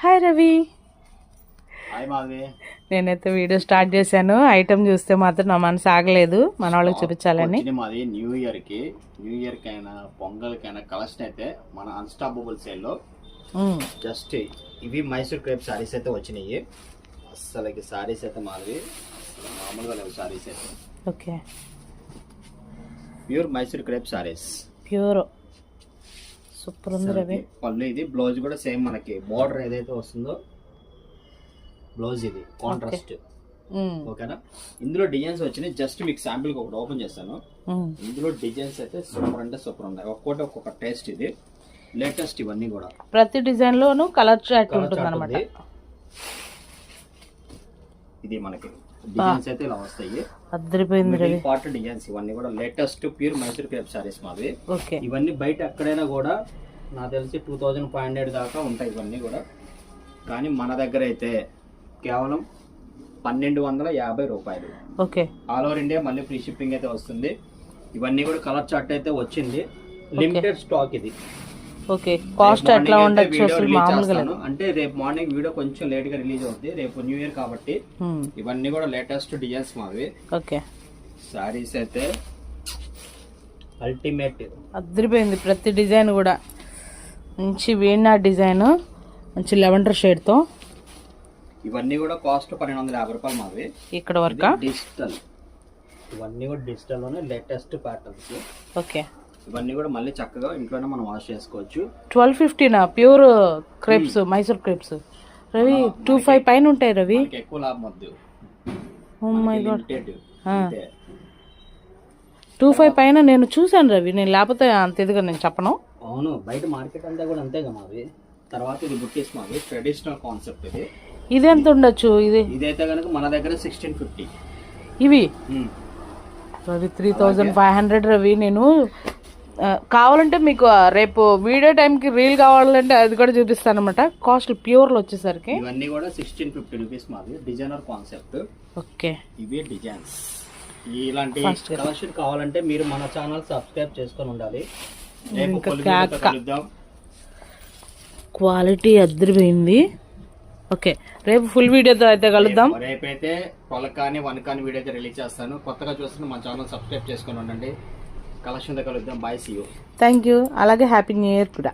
Hi Ravi. నేనైతే video start చేశాను. Item చూస్తే మాత్రం నా మనసు ఆగలేదు. మన వాళ్ళకి చూపించాలని. మాది న్యూ ఇయర్కి న్యూ ఇయర్ కైనా పొంగల్ కైనా కలెక్షన్ అయితే మన అన్స్టాపబుల్ సేల్లో. జస్ట్ ఇవి మైసూర్ క్రేప్ సారీస్ అయితే వచ్చినాయి. అస్సలకి సారీస్ అయితే మాది మామూలుగా లేవు సారీస్ అయితే. Okay. Pure Mysore crepe saris pure super ఉంది రవి. పళ్ళు ఇది. బ్లౌజ్ కూడా సేమ్ మనకి. బార్డర్ ఏదైతే వస్తుందో బ్లౌజ్ ఇది కాంట్రాస్ట్. ఓకేనా ఇందులో డిజైన్స్ వచ్చినాయి. జస్ట్ మీకు శాంపిల్ ఒకటి ఓపెన్ చేస్తాను. మ్మ్. ఇందులో డిజైన్స్ అయితే సూపర్ అంటే సూపర్ ఉన్నాయి. ఒక్కొక్కటి ఒక్కొక్క టేస్ట్ ఇది. లేటెస్ట్ ఇవన్నీ కూడా. ప్రతి డిజైన్ లోను కలర్ చాట్ ఉంటుంది అనమాట. ఇది మనకి. డిజైన్స్ అయితే ఇలా వస్తాయి. అద్దరిపోయింది పార్ట్ డిజైన్స్ ఇవన్నీ కూడా latest pure Mysore crepe saris మాది ఓకే. ఇవన్నీ బయట ఎక్కడైనా కూడా నాకు తెలిసి టూ థౌజండ్ ఫైవ్ హండ్రెడ్ దాకా ఉంటాయి ఇవన్నీ కూడా. కానీ మన దగ్గర అయితే కేవలం పన్నెండు వందల యాభై రూపాయలు. ఓకే. ఆల్ ఓవర్ ఇండియా మళ్ళీ ఫ్రీ షిప్పింగ్ అయితే వస్తుంది. ఇవన్నీ కూడా కలర్ చార్ట్ అయితే వచ్చింది. లిమిటెడ్ స్టాక్ ఇది. ఓకే కాస్ట్ ఎట్లా ఉండొచ్చు అసలు మామూలుగా. అంటే రేపు మార్నింగ్ వీడియో కొంచెం లేట్గా రిలీజ్ అవుతుంది రేపు న్యూ ఇయర్ కాబట్టి మ్మ్. ఇవన్నీ కూడా లేటెస్ట్ డిజైన్స్ మావి. ఓకే. సారీస్ అయితే అల్టిమేట్ అద్దరిపోయింది ప్రతి డిజైన్ కూడా. మంచి వీణా డిజైన్ మంచి లెవెండర్ షేడ్తో ఇవన్నీ కూడా కాస్ట్ పన్నెండు వందల యాభై రూపాయలు మావి. ఇక్కడ వరక? డిజిటల్ ఇవన్నీ కూడా డిజిటల్లోనే లేటెస్ట్ ప్యాటర్న్స్ ఓకే. ఇవన్నీ కూడా మళ్ళీ చక్కగా ఇంట్లోనే మనం వాష్ చేసుకోవచ్చు. Twelve ఫిఫ్టీనా pure crepes Mysore crepes Ravi two five పైన ఉంటాయి రవి. ఎక్కువ లాభం వద్దు. ఓ my God limited. Two five పైన నేను చూశాను రవి నేను లేకపోతే అంత ఇదిగా నేను చెప్పను. అవును బయట మార్కెట్ అంతా కూడా అంతేగా మావి. తర్వాత ఇది బుట్టీస్ మావి ట్రెడిషనల్ కాన్సెప్ట్ ఇది. ఇది ఎంత ఉండొచ్చు ఇది? ఇదైతే కనుక మన దగ్గర సిక్స్టీన్ ఫిఫ్టీ ఇవి? Ravi three thousand five hundred Ravi నేను కావాలంటే మీకు రేపు వీడియో టైంకి రీల్ కావాలంటే అది కూడా చూపిస్తాను అనమాట కాస్ట్ ప్యూర్లో వచ్చేసరికి. ఇవన్నీ కూడా సిక్స్టీన్ ఫిఫ్టీ రూపీస్ మాది. Designer concept okay. ఇవి డిజైన్స్ ఇలాంటి. కలెక్షన్ కావాలంటే మీరు మన ఛానల్ సబ్స్క్రైబ్ చేసుకొని ఉండాలి. క్వాలిటీ అద్దరిపోయింది. ఓకే. రేపు ఫుల్ వీడియోతో అయితే కలుద్దాం. రేపు- రేపైతే ట్వెల్వ్ కానీ వన్ కానీ వీడియో అయితే రిలీజ్ చేస్తాను. కొత్తగా చూస్తున్న మన ఛానల్ సబ్స్క్రైబ్ చేసుకొని ఉండండి. కలెక్షన్ దగ్గర కలుద్దాం bye see you thank you అలాగే హ్యాపీ న్యూ ఇయర్ కూడా.